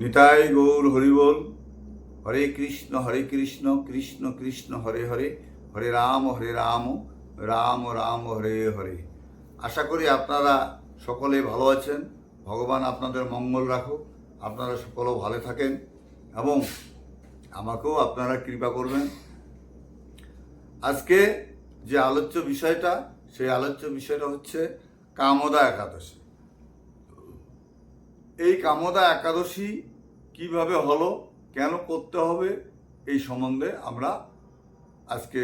নিতাই গৌর হরিবোল হরে কৃষ্ণ হরে কৃষ্ণ কৃষ্ণ কৃষ্ণ, হরে হরে হরে রাম হরে রাম রাম রাম, হরে হরে। আশা করি আপনারা সকলে ভালো আছেন। ভগবান আপনাদের মঙ্গল রাখুক। আপনারা সকলেও ভালো থাকেন এবং আমাকেও আপনারা কৃপা করবেন। আজকে যে আলোচ্য বিষয়টা, সেই আলোচ্য বিষয়টা হচ্ছে কামদা একাদশী। এই কামদা একাদশী কীভাবে হলো, কেন করতে হবে, এই সম্বন্ধে আমরা আজকে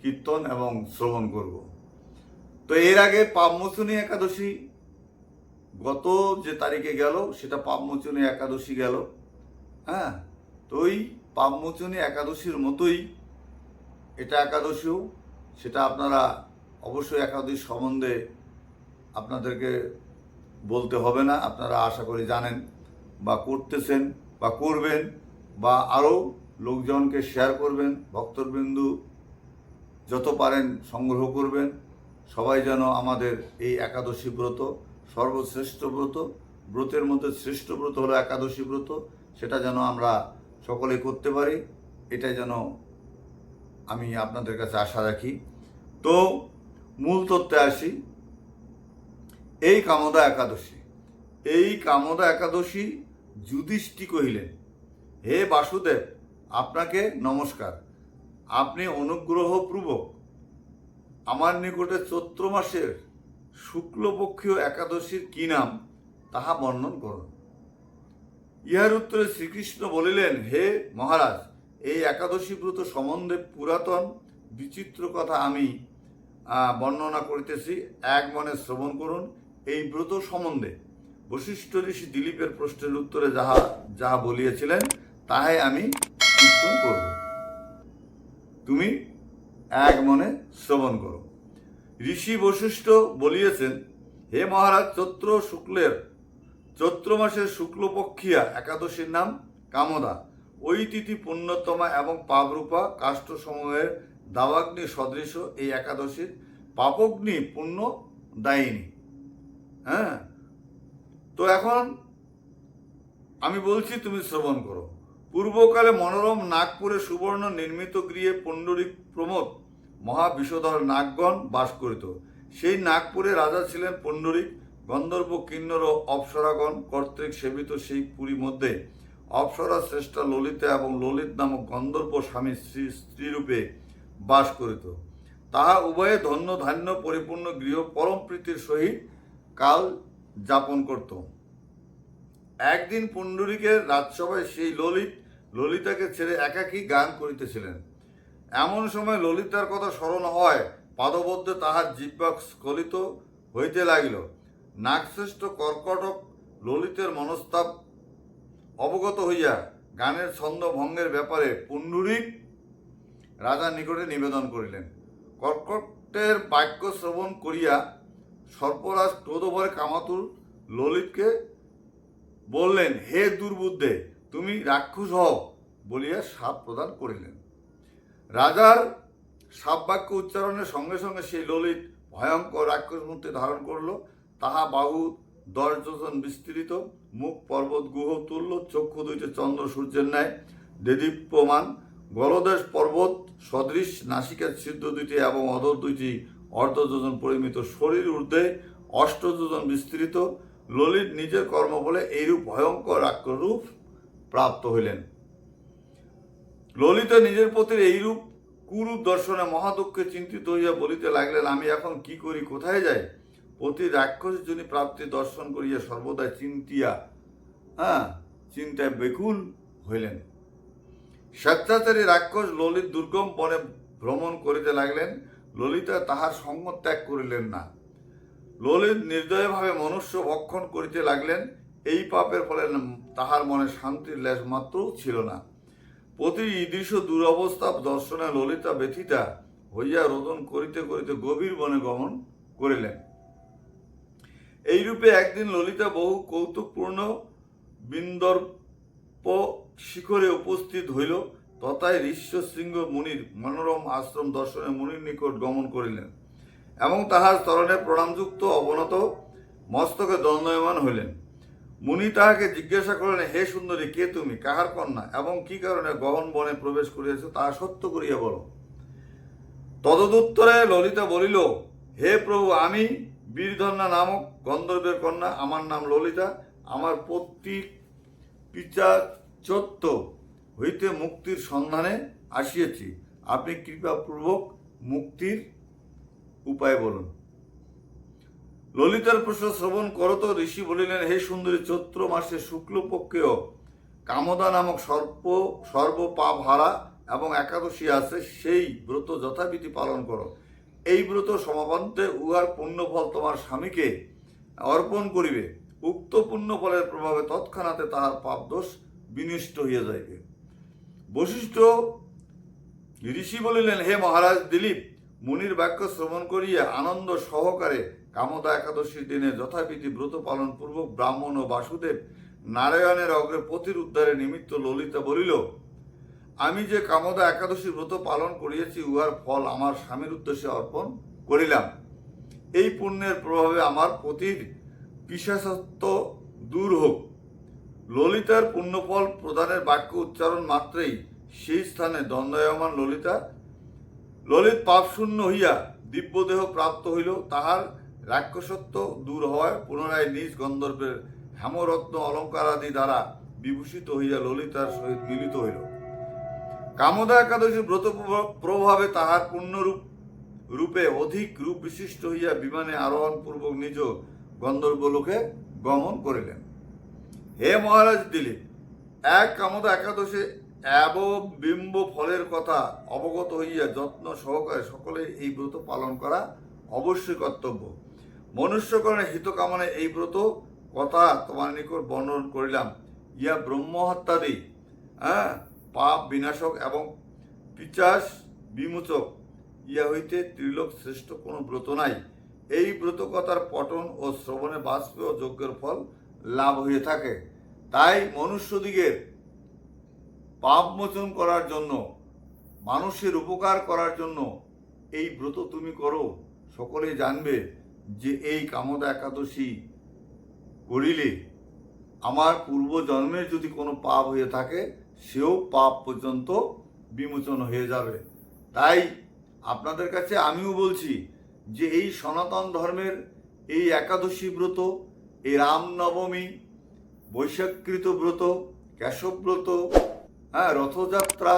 কীর্তন এবং শ্রবণ করব। তো এর আগে পাপমোচনী একাদশী গত যে তারিখে গেল, সেটা পাপমোচনী একাদশী গেল। হ্যাঁ তো ওই পাপমোচনী একাদশীর মতোই এটা একাদশীও, সেটা আপনারা অবশ্যই একাদশী সম্বন্ধে আপনাদেরকে বলতে হবে না, আপনারা আশা করি জানেন বা করতেছেন বা করবেন বা আরও লোকজনকে শেয়ার করবেন, ভক্তবৃন্দু যত পারেন সংগ্রহ করবেন। সবাই যেন আমাদের এই একাদশী ব্রত, সর্বশ্রেষ্ঠ ব্রত, ব্রতের মধ্যে শ্রেষ্ঠ ব্রত হলো একাদশী ব্রত, সেটা যেন আমরা সকলে করতে পারি এটা যেন আমি আপনাদের কাছে আশা রাখি। তো মূল তত্ত্বে আসি। এই কামদা একাদশী। এই কামদা একাদশী যুধিষ্ঠি কহিলেন, হে বাসুদেব, আপনাকে নমস্কার। আপনি অনুগ্রহপূর্বক আমার নিকটে চৈত্র মাসের শুক্লপক্ষীয় একাদশীর কি নাম তাহা বর্ণন করুন। ইহার উত্তরে শ্রীকৃষ্ণ বলিলেন, হে মহারাজ, এই একাদশী ব্রত সম্বন্ধে পুরাতন বিচিত্র কথা আমি বর্ণনা করিতেছি। এক মনে শ্রবণ করুন এই ব্রত সম্বন্ধে বশিষ্ঠ ঋষি দিলীপের প্রশ্নের উত্তরে যাহা যাহা বলিয়েছিলেন, তাহাই আমি কীর্তন করব। তুমি এক মনে শ্রবণ করো। ঋষি বশিষ্ঠ বলিয়েছেন, হে মহারাজ, চৈত্র শুক্লের, চৈত্র মাসের শুক্লপক্ষিয়া একাদশীর নাম কামদা। ওই তিথি পুণ্যতমা এবং পাবরূপা পাপরূপা কাষ্ঠসমূহের দাবাগ্নি সদৃশ এই একাদশীর পাপগ্নি পুণ্য দায়িনী। হ্যাঁ? তো এখন আমি বলছি তুমি শ্রবণ করো। পূর্বকালে মনোরম নাগপুরে সুবর্ণ নির্মিত গৃহে পণ্ডরিক প্রমোদ মহাবিষধর নাগগণ বাস করিত। সেই নাগপুরে রাজা ছিলেন পণ্ডরিক, গন্ধর্ব কিন্নর ও অপ্সরাগণ কর্তৃক সেবিত সেই পুরী মধ্যে। অপ্সরা শ্রেষ্ঠা ললিতা এবং ললিত নামক গন্ধর্ব স্বামী স্ত্রী স্ত্রীরূপে বাস করিত। তাহা উভয়ে ধন্য ধান্য পরিপূর্ণ গৃহ পরম প্রীতির সহিত কাল যাপন করত। একদিন পুণ্ডরীকের রাজসভায় সেই ললিত, ললিতাকে ছেড়ে একাকী গান করিতেছিলেন। এমন সময় ললিতার কথা স্মরণ হয় পাদবদ্ধে তাহার জিব্বা স্খলিত হইতে লাগিল। নাগশ্রেষ্ঠ কর্কটক ললিতের মনস্তাপ অবগত হইয়া গানের ছন্দ ভঙ্গের ব্যাপারে পুণ্ডরিক রাজার নিকটে নিবেদন করিলেন। কর্কটের বাক্য শ্রবণ করিয়া সর্পরাজ ক্রোধভরে কামাতুর ললিতকে বললেন, হে দুর্বুদ্ধে, তুমি রাক্ষস হও বলিয়া সাপ প্রদান করিলেন। রাজার সাপ বাক্য উচ্চারণের সঙ্গে সঙ্গে সেই ললিত ভয়ঙ্কর রাক্ষস মূর্তি ধারণ করল। তাহা বাহু দশ বিস্তৃত, মুখ পর্বত গুহ তুল্য, চক্ষু দুইটি চন্দ্র সূর্যের ন্যায় দেদীপ্যমান। গলদেশ পর্বত সদৃশ, নাসিকার ছিদ্র দুইটি এবং অধর দুইটি অর্ধ যোজন পরিমিত শরীর ঊর্ধ্বে অষ্ট যোজন বিস্তৃত, ললিত নিজের কর্ম বলে এইরূপ ভয়ঙ্কর আক্ররূপ প্রাপ্ত হইলেন। ললিতা নিজের প্রতি এইরূপ কুরূপ দর্শনে মহাদুঃখে চিন্তিত হইয়া বলিতে লাগলেন, আমি এখন কি করি, কোথায় যাই? প্রতি রাক্ষস যিনি প্রাপ্তি দর্শন করিয়া সর্বদাই চিন্তিয়া হ্যাঁ চিন্তায় বেকুল হইলেন। স্বেচ্ছাচারী রাক্ষস ললিত দুর্গম বনে ভ্রমণ করিতে লাগলেন। ললিতা তাহার সঙ্গ ত্যাগ করিলেন না। ললিত নির্দয়ভাবে মনুষ্য ভক্ষণ করিতে লাগলেন, এই পাপের ফলে তাহার মনে শান্তির লেশ মাত্রও ছিল না। প্রতি ঈদৃশ দুরবস্থা দর্শনে ললিতা ব্যথিতা হইয়া রোদন করিতে করিতে গভীর বনে গমন করিলেন। এইরূপে একদিন ললিতা বহু কৌতুকপূর্ণ বিন্দর্প শিখরে উপস্থিত হইল। তথায় ঋষ্যশৃঙ্গ মুনির মনোরম আশ্রম দর্শনে মুনির নিকট গমন করিলেন এবং তাহার স্তরণে প্রণামযুক্ত অবনত মস্তকে দণ্ডয়মান হইলেন। মুনি তাহাকে জিজ্ঞাসা করলেন, হে সুন্দরী, কে তুমি? কাহার কন্যা? এবং কি কারণে গহন বনে প্রবেশ করিয়াছ? তাহা সত্য করিয়া বলো। তদুত্তরে ললিতা বলিল, হে প্রভু, আমি বীরধন্যা নামক গন্ধর্বের কন্যা। আমার নাম ললিতা। আমার পত্নীর পিচাচত্ব হইতে মুক্তির সন্ধানে আসিয়াছি। আপনি কৃপাপূর্বক মুক্তির উপায় বলুন। ললিতার প্রশ্ন শ্রবণ করত ঋষি বলিলেন, হে সুন্দরী, চৈত্র মাসে শুক্লপক্ষেও কামদা নামক সর্প সর্ব পাপ হারা এবং একাদশী আছে, সেই ব্রত যথাবিধি পালন করো। এই ব্রত সমাপন্তে উহার পুণ্যফল তোমার স্বামীকে অর্পণ করিবে। উক্ত পুণ্যফলের প্রভাবে তৎক্ষণাতে তাহার পাপদোষ বিনষ্ট হইয়া যাইবে। বশিষ্ঠ ঋষি বলিলেন, হে মহারাজ দিলীপ, মুনির বাক্য শ্রবণ করিয়া আনন্দ সহকারে কামদা একাদশীর দিনে যথাবিধি ব্রত পালন পূর্বক ব্রাহ্মণ ও বাসুদেব নারায়ণের অগ্রে পতির উদ্ধারে নিমিত্ত ললিতা বলিল, আমি যে কামদা একাদশী ব্রত পালন করিয়াছি, উহার ফল আমার স্বামীর উদ্দেশ্যে অর্পণ করিলাম। এই পুণ্যের প্রভাবে আমার পতির পিসাসত্ব দূর হোক। ললিতার পুণ্যফল প্রদানের বাক্য উচ্চারণ মাত্রেই সেই স্থানে দণ্ডায়মান ললিতা। ললিত পাপশূন্য হইয়া দিব্যদেহ প্রাপ্ত হইল, তাহার রাক্ষসত্ব দূর হওয়ায় পুনরায় নিজ গন্ধর্বের হেমরত্ন অলঙ্কারাদি দ্বারা বিভূষিত হইয়া ললিতার সহিত মিলিত হইল। কামদা একাদশী ব্রত প্রভাবে তাহার পূর্ণরূপ রূপে অধিক রূপ বিশিষ্ট হইয়া বিমানে আরোহণ পূর্বক নিজ গন্ধর্বলোকে গমন করিলেন। হে মহারাজ দিলীপ, এক কামদা একাদশে এব বিম্ব ফলের কথা অবগত হইয়া যত্ন সহকারে সকলে এই ব্রত পালন করা অবশ্যই কর্তব্য। মনুষ্যকরণে হিত কামনে এই ব্রত কথা তোমার নিকট বর্ণন করিলাম। ইয়া ব্রহ্মহত্যাদি হ্যাঁ পাপ বিনাশক এবং পিচাস বিমোচক। ইয়া হইতে ত্রিলোক শ্রেষ্ঠ কোনো ব্রত নাই। এই ব্রত কথার পঠন ও শ্রবণে বাষ্পেয় যজ্ঞের ফল লাভ হয়ে থাকে। তাই মনুষ্যদিগের পাপ মোচন করার জন্য, মানুষের উপকার করার জন্য এই ব্রত তুমি করো। সকলে জানবে যে এই কামদা একাদশী করিলে আমার পূর্ব জন্মের যদি কোনো পাপ হয়ে থাকে, সেও পাপ পর্যন্ত বিমোচন হয়ে যাবে। তাই আপনাদের কাছে আমিও বলছি যে এই সনাতন ধর্মের এই একাদশী ব্রত এই রামনবমী, বৈশাখকৃত ব্রত, কেশবব্রত হ্যাঁ রথযাত্রা,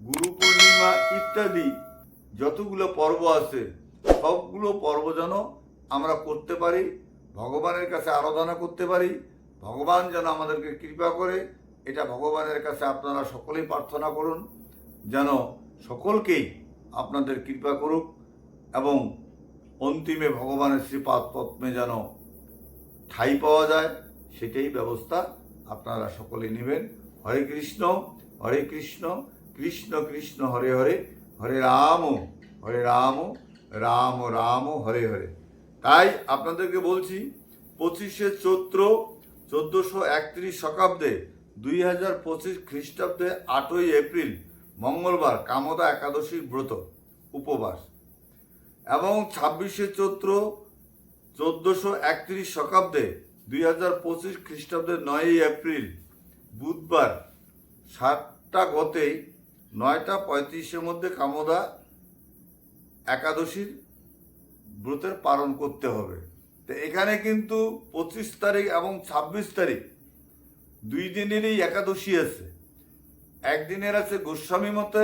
গুরু পূর্ণিমা ইত্যাদি যতগুলো পর্ব আছে, সবগুলো পর্ব যেন আমরা করতে পারি, ভগবানের কাছে আরাধনা করতে পারি, ভগবান যেন আমাদেরকে কৃপা করে, এটা ভগবানের কাছে আপনারা সকলেই প্রার্থনা করুন, যেন সকলকেই আপনাদের কৃপা করুক এবং অন্তিমে ভগবানের শ্রীপাদ পদ্মে যেন ঠাই পাওয়া যায়, সেটাই ব্যবস্থা আপনারা সকলে নেবেন। হরে কৃষ্ণ হরে কৃষ্ণ কৃষ্ণ কৃষ্ণ, হরে হরে হরে রাম হরে রাম রাম রাম, হরে হরে। তাই আপনাদেরকে বলছি, পঁচিশে চৈত্র চোদ্দোশো একত্রিশ শতাব্দে দুই হাজার পঁচিশ খ্রিস্টাব্দে আটই এপ্রিল, মঙ্গলবার কামদা একাদশীর ব্রত, উপবাস। এবং ছাব্বিশে চৈত্র চোদ্দোশো একত্রিশ শতাব্দে দুই হাজার পঁচিশ খ্রিস্টাব্দের নয়ই এপ্রিল, বুধবার সাতটা গতেই নয়টা পঁয়ত্রিশের মধ্যে কামদা একাদশীর ব্রতের পালন করতে হবে। তো এখানে কিন্তু পঁচিশ তারিখ এবং ছাব্বিশ তারিখ দুই দিনেরই একাদশী আছে। একদিনের আছে গোস্বামী মতে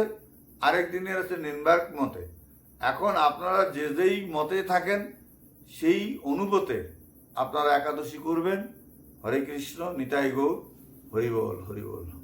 আরেক দিনের আছে নিম্বার্ক মতে। এখন আপনারা যে যেই মতে থাকেন সেই অনুগতে আপনারা একাদশী করবেন। হরে কৃষ্ণ নিতাই গৌর হরিবল হরিবল।